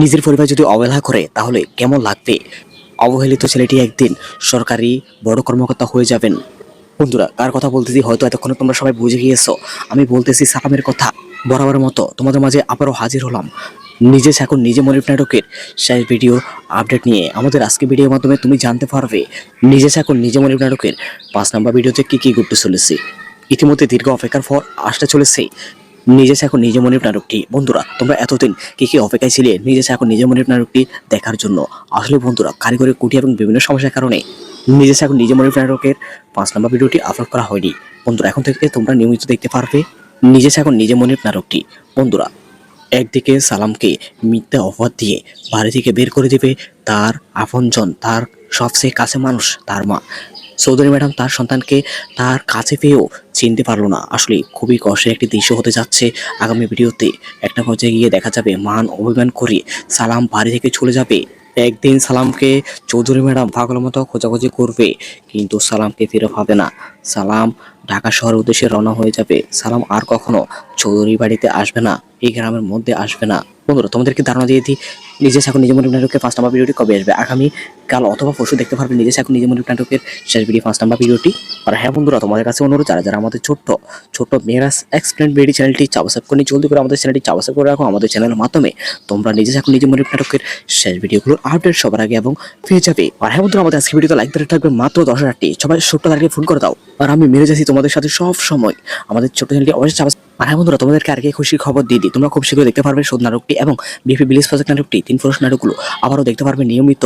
নিজের পরিবার যদি অবহেলা করে, তাহলে কেমন লাগবে? অবহেলিত ছেলেটি একদিন সরকারি বড় কর্মকর্তা হয়ে যাবেন। বন্ধুরা, কার কথা বলতেছি হয়তো এতক্ষণে তোমরা সবাই বুঝে গিয়েছো। আমি বলতেছি সাকামের কথা বরাবরের মতো। তোমাদের মাঝে আবারও হাজির হলাম। নিজে এখন নিজে মনিপ নাটকের শেষ ভিডিও আপডেট নিয়ে। আমাদের আজকে ভিডিওর মাধ্যমে তুমি জানতে পারবে, নিজে এখন নিজে মনিপ নাটকের পাঁচ নাম্বার ভিডিওতে কী কী ঘটতে চলেছে। ইতিমধ্যে দীর্ঘ অপেক্ষার পর আসতে চলেছে নিজে এখন নিজে মনিপ নাটকটি। বন্ধুরা, তোমরা এতদিন কি কি অপেক্ষায় ছিলে নিজে এখন নিজে মনিপ নাটকটি দেখার জন্য? আসলে বন্ধুরা, কারিগরি কুটি এবং বিভিন্ন সমস্যার কারণে নিজে এখন নিজে মনিপ নাটকের পাঁচ নম্বর ভিডিওটি আপলোড করা হয়নি। বন্ধুরা, এখন থেকে তোমরা নিয়মিত দেখতে পারবে নিজে এখন নিজে মনিপ নাটকটি। বন্ধুরা, একদিকে সালামকে মিথ্যা অফার দিয়ে বাড়ি থেকে বের করে দেবে তার আপনজন, তার সবচেয়ে কাছে মানুষ, তার মা। চৌধুরী ম্যাডাম তার সন্তানকে তার কাছে পেয়েও চিনতে পারল না। আসলে খুবই কষ্টের একটি দৃশ্য হতে যাচ্ছে আগামী ভিডিওতে। একটা পর্যায়ে গিয়ে দেখা যাবে মান অভিমান করে সালাম বাড়ি থেকে চলে যাবে। একদিন সালামকে চৌধুরী ম্যাডাম পাগলের মতো খোঁজাখুঁজি করবে, কিন্তু সালামকে ফিরে পাবে না। সালাম ঢাকা শহরের উদ্দেশ্যে রওনা হয়ে যাবে। সালাম আর কখনো চৌধুরী বাড়িতে আসবে না, এই গ্রামের মধ্যে আসবে না। বন্ধুরা, তোমাদেরকে ধারণা দিয়ে দিই, নিজে এখন নিজে মনে নাটকের ফার্স্ট নাম্বার ভিডিওটি কবে আসবে? আগামী কাল অথবা পরশু দেখতে পারবে নিজে এখন নিজে মনে নাটকের শেষ ভিডিও ফার্স্ট নাম্বার ভিডিওটি। আর হ্যাঁ বন্ধুরা, তোমাদের কাছে অনুরোধ, যারা যারা আমাদের ছোট্ট ছোট্ট মেয়েরাস এক্সপ্লেন বিডি চ্যানেলটি চাবাসাব করে জলদি করে আমাদের চ্যানেলটি চাবাসাব করে রাখো আমাদের চ্যানেলের মাধ্যমে। তোমরা নিজে এখন নিজে মনে নাটকের শেষ ভিডিওগুলোর আপডেট সবার আগে এবং পেয়ে যাবে। আর হ্যাঁ বন্ধুরা, আমাদের আজকে ভিডিওতে লাইক ধরে থাকবে মাত্র দশ হাজারটি সবাই ছোট্ট তারিখে ফোন করে দাও। আর আমি মেরে যাচ্ছি তোমাদের সাথে সব সময়। আমাদের ছোট চ্যানেলটি অবশ্যই চাপ আর হ্যাঁ বন্ধুরা, তোমাদেরকে আর কি খুশির খবর দিয়ে দিই। তোমরা খুব শীঘ্রই দেখতে পারবে শোধ নাটকটি এবং বিপি বিলিস প্রজেক্ট নাটকটি, তিন পুরুষ নাটকগুলো। আবারও দেখতে পারবে নিয়মিত।